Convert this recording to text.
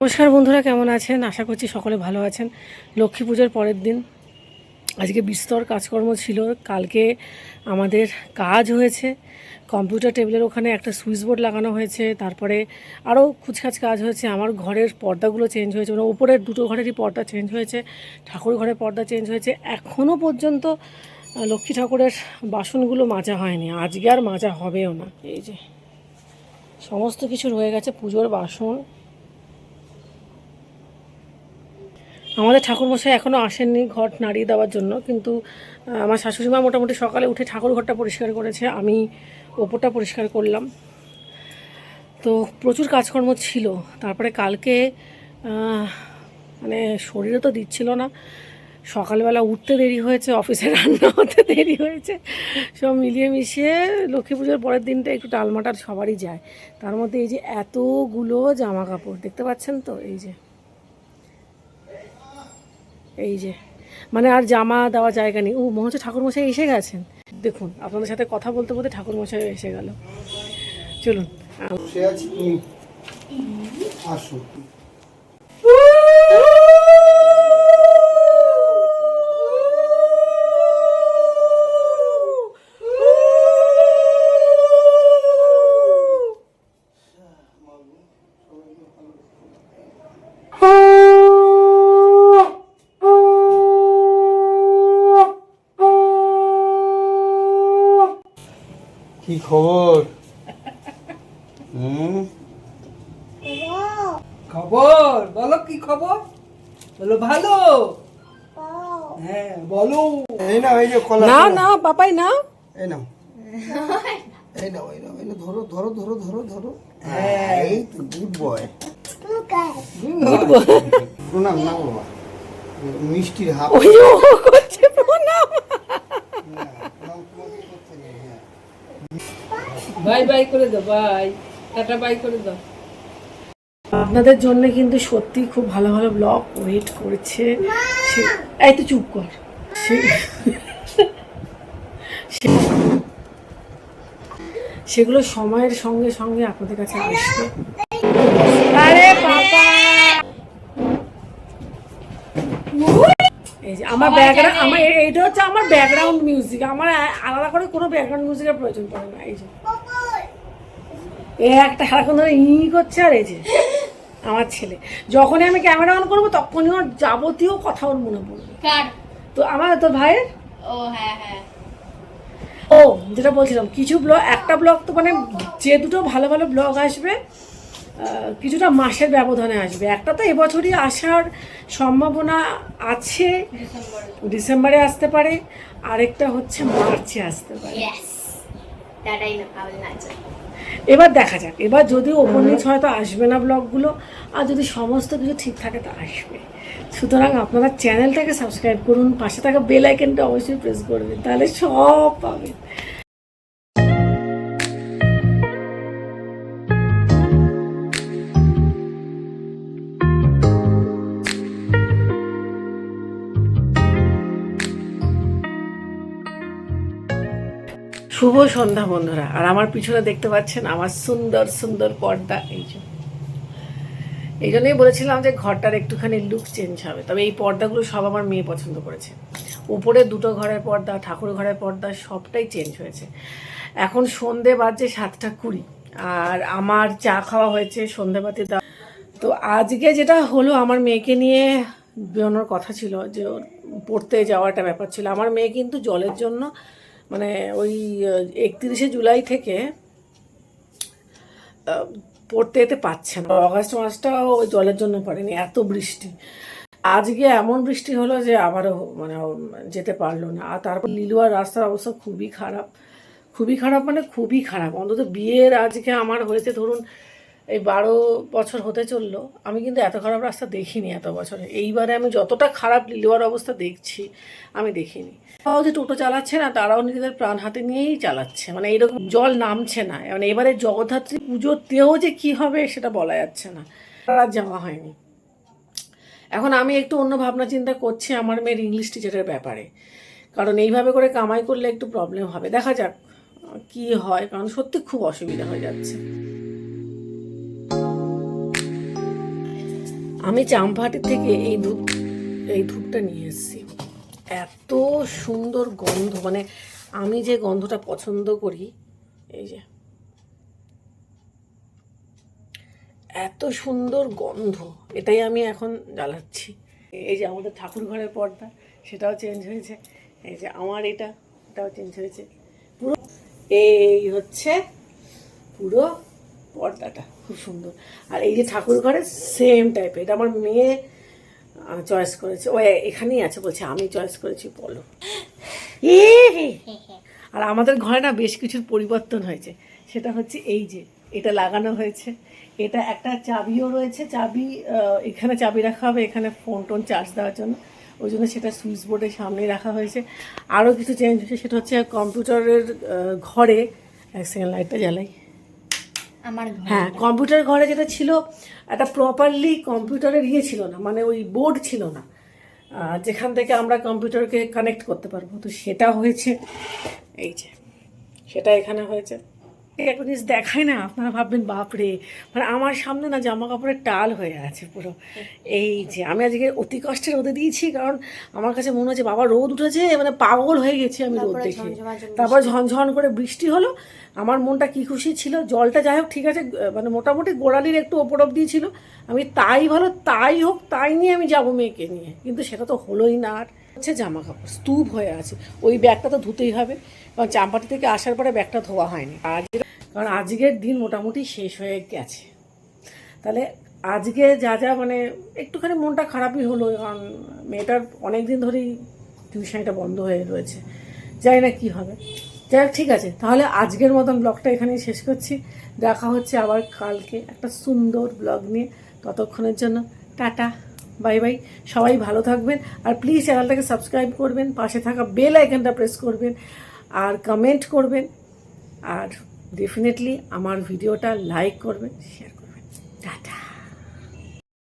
নমস্কার বন্ধুরা, কেমন আছেন? আশা করছি সকলে ভালো আছেন। লক্ষ্মী পুজোর পরের দিন আজকে বিস্তর কাজকর্ম ছিল। কালকে আমাদের কাজ হয়েছে। কম্পিউটার টেবিলের ওখানে একটা সুইচ বোর্ড লাগানো হয়েছে। তারপরে আরও খুচখাচ কাজ হয়েছে। আমার ঘরের পর্দাগুলো চেঞ্জ হয়েছে। মানে ওপরের দুটো ঘরেরই পর্দা চেঞ্জ হয়েছে। ঠাকুর ঘরের পর্দা চেঞ্জ হয়েছে। এখনও পর্যন্ত লক্ষ্মী ঠাকুরের বাসনগুলো মাজা হয়নি। আজকে আর মাজা হবেও না। এই যে সমস্ত কিছু রয়ে গেছে। পুজোর বাসন। আমাদের ঠাকুরমশাই এখনও আসেননি ঘর নাড়িয়ে দেওয়ার জন্য, কিন্তু আমার শাশুড়ি মা মোটামুটি সকালে উঠে ঠাকুর ঘরটা পরিষ্কার করেছে, আমি ওপরটা পরিষ্কার করলাম। তো প্রচুর কাজকর্ম ছিল, তারপরে কালকে মানে শরীরে তো দিচ্ছিল না, সকালবেলা উঠতে দেরি হয়েছে, অফিসে রান্না হতে দেরি হয়েছে, সব মিলিয়ে মিশিয়ে লক্ষ্মী পুজোর পরের দিনটা একটু টালমাটার সবারই যায়। তার মধ্যে এই যে এতগুলো জামা কাপড় দেখতে পাচ্ছেন তো? এই যে এই যে মানে আর জামা দেওয়া জায়গা নেই। ও মনে হচ্ছে ঠাকুরমশাই এসে গেছেন। দেখুন, আপনাদের সাথে কথা বলতে বলতে ঠাকুরমশাই এসে গেল। চলুন, আম- কি খবর? হুম? খবর। বলো কি খবর? বলো ভালো। হ্যাঁ বলো। এই না এই যে কলা না না পাপাই না। এই নাও। এই নাও এই নাও এই নাও ধরো ধরো ধরো ধরো ধরো। হ্যাঁ। এই তো গুড বয় প্রণাম না বাবা। মিষ্টির ওই করছে প্রণাম। প্রণাম তোমাকে করতে নেই হ্যাঁ। বাই বাই করে দাও, বাই। টাটা, বাই করে দাও। আপনাদের জন্য কিন্তু সত্যি খুব ভালো ভালো ব্লগ ওয়েট করেছে। এই তো চুপ কর। সেগুলো সময়ের সঙ্গে সঙ্গে আপনাদের কাছে আসবে। আমার ব্যাকগ্রাউন্ড আমার এ- এইটা হচ্ছে আমার ব্যাকগ্রাউন্ড মিউজিক আমার আলাদা করে কোনো ব্যাকগ্রাউন্ড মিউজিকের প্রয়োজন পড়ে না এই যে। এ একটা সারাক্ষণ ধরে ই করছে আর এই যে আমার ছেলে। যখনই আমি ক্যামেরা অন করব তখনই ওর যাবতীয় কথা ওর মনে পড়বে। তো আমার তোর ভাইয়ের? ও হ্যাঁ হ্যাঁ। ও যেটা বলছিলাম কিছু ব্লগ একটা ব্লগ তো মানে যে দুটো ভালো ভালো ব্লগ আসবে কিছুটা মাসের ব্যবধানে আসবে। একটা তো এবছরই আসার সম্ভাবনা আছে। ডিসেম্বরে আসতে পারে। আরেকটা হচ্ছে মার্চে আসতে পারে। এবার দেখা যাক। এবার যদি ওপর নিচ হয়তো আসবে না ব্লগগুলো। আর যদি সমস্ত কিছু ঠিক থাকে তো আসবে। সুতরাং আপনারা চ্যানেলটাকে সাবস্ক্রাইব করুন। পাশে থাকা বেল আইকনটা অবশ্যই প্রেস করবেন। তাহলে সব পাবেন। শুভ সন্ধ্যা, বন্ধুরা। আর আমার পিছনে দেখতে পাচ্ছেন আমার সুন্দর সুন্দর পর্দা। এই যে। এই জন্যই বলেছিলাম যে ঘরটার একটুখানি লুক চেঞ্জ হবে। তবে এই পর্দাগুলো সব আমার মেয়ে পছন্দ করেছে। উপরে দুটো ঘরের পর্দা, ঠাকুর ঘরের পর্দা, সবটাই চেঞ্জ হয়েছে। এখন সন্ধে বাজছে সাতটা কুড়ি। আর আমার চা খাওয়া হয়েছে সন্ধেবাতি দেওয়া তো আজকে যেটা হলো, আমার মেয়েকে নিয়ে বেরোনোর কথা ছিল যে পড়তে যাওয়াটা ব্যাপার ছিল। আমার মেয়ে কিন্তু জলের জন্য মানে ওই একত্রিশে জুলাই থেকে পড়তে যেতে পারছে না। অগাস্ট মাসটা ওই জলের জন্য পড়েনি, এত বৃষ্টি। আজকে এমন বৃষ্টি হলো যে আবারও মানে যেতে পারল না। আর তারপর লিলুয়ার রাস্তার অবস্থা খুবই খারাপ। খুবই খারাপ মানে খুবই খারাপ। অন্তত বিয়ের আজকে আমার হয়েছে ধরুন এই বারো বছর হতে চলল, আমি কিন্তু এত খারাপ রাস্তা দেখিনি এত বছরে। এইবারে আমি যতটা খারাপ লিলুয়ার অবস্থা দেখছি, আমি দেখিনি। তাও যে টোটো চালাচ্ছে না, তারাও নিজেদের প্রাণ হাতে নিয়েই চালাচ্ছে। মানে এইরকম জল নামছে না। মানে এবারে জগদ্ধাত্রী পুজোতেও যে কি হবে সেটা বলা যাচ্ছে না। আর যাওয়া হয়নি। এখন আমি একটু অন্য ভাবনা চিন্তা করছি আমার মেয়ের ইংলিশ টিচারের ব্যাপারে। কারণ এইভাবে করে কামাই করলে একটু প্রবলেম হবে। দেখা যাক, কি হয়। কারণ সত্যি খুব অসুবিধা হয়ে যাচ্ছে। আমি চাম্পাহাটির থেকে এই ধূপ, এই ধূপটা নিয়ে এসেছি। এত সুন্দর গন্ধ মানে আমি যে গন্ধটা পছন্দ করি, এই যে। এত সুন্দর গন্ধ, এটাই আমি এখন জ্বালাচ্ছি। এই যে আমাদের ঠাকুর ঘরের পর্দা, সেটাও চেঞ্জ হয়েছে। এই যে আমার এটা, এটাও চেঞ্জ হয়েছে। পুরো, এই হচ্ছে পুরো পর্দাটা, খুব সুন্দর। আর এই যে ঠাকুর ঘরে সেম টাইপের এটা আমার মেয়ে চয়েস করেছে। ও এখানেই আছে বলছে, আমি চয়েস করেছি, বলো। আর আমাদের ঘরে না বেশ কিছুর পরিবর্তন হয়েছে। সেটা হচ্ছে এই যে, এটা লাগানো হয়েছে। এটা একটা চাবিও রয়েছে, চাবি এখানে চাবি রাখা হবে, এখানে ফোন টোন চার্জ দেওয়ার জন্য। ওই জন্য সেটা সুইচ বোর্ডের সামনে রাখা হয়েছে। আরও কিছু চেঞ্জ হয়েছে, সেটা হচ্ছে কম্পিউটারের ঘরে, এক সেকেন্ড লাইটটা জ্বালাই। আমার হ্যাঁ কম্পিউটার ঘরে যেটা ছিল একটা প্রপারলি কম্পিউটারের ইয়ে ছিল না মানে ওই বোর্ড ছিল না। যেখান থেকে আমরা কম্পিউটারকে কানেক্ট করতে পারব। তো সেটা হয়েছে এই যে সেটা এখানে হয়েছে। একটা জিনিস দেখায় না আপনারা ভাববেন বাপরে মানে আমার সামনে না জামা কাপড়ের টাল হয়ে আছে পুরো। এই যে আমি আজকে অতি কষ্টে রোদে দিয়েছি কারণ আমার কাছে মনে হচ্ছে বাবা রোদ উঠেছে মানে পাগল হয়ে গেছি আমি রোদ দেখে। তারপর ঝনঝন করে বৃষ্টি হলো আমার মনটা কি খুশি ছিল জলটা যাই হোক ঠিক আছে মানে মোটামুটি গোড়ালির একটু ওপর অব্দি ছিল আমি তাই ভালো তাই হোক তাই নিয়ে আমি যাব মেয়েকে নিয়ে। কিন্তু সেটা তো হলোই না আর। হচ্ছে জামা কাপড় স্তূপ হয়ে আছে ওই ব্যাগটা তো ধুতেই হবে কারণ চাম্পাটি থেকে আসার পরে ব্যাগটা ধোয়া হয়নি। আর কারণ আজকের দিন মোটামুটি শেষ হয়ে গেছে। তাহলে আজকে যা যা মানে একটুখানি মনটা খারাপই হলো, কারণ মেয়েটার অনেক দিন ধরেই টিউশনটা বন্ধ হয়ে রয়েছে। জানি না কী হবে। যাই হোক, ঠিক আছে। তাহলে আজকের মতন ব্লগটা এখানেই শেষ করছি। দেখা হচ্ছে আবার কালকে একটা সুন্দর ব্লগ নিয়ে ততক্ষণের জন্য। টাটা। Bye bye. সবাই ভালো থাকবেন। আর প্লিজ চ্যানেলটাকে সাবস্ক্রাইব করবেন। পাশে থাকা বেল আইকনটা প্রেস করবেন। আর কমেন্ট করবেন। আর ডেফিনেটলি আমার ভিডিওটা লাইক করবেন শেয়ার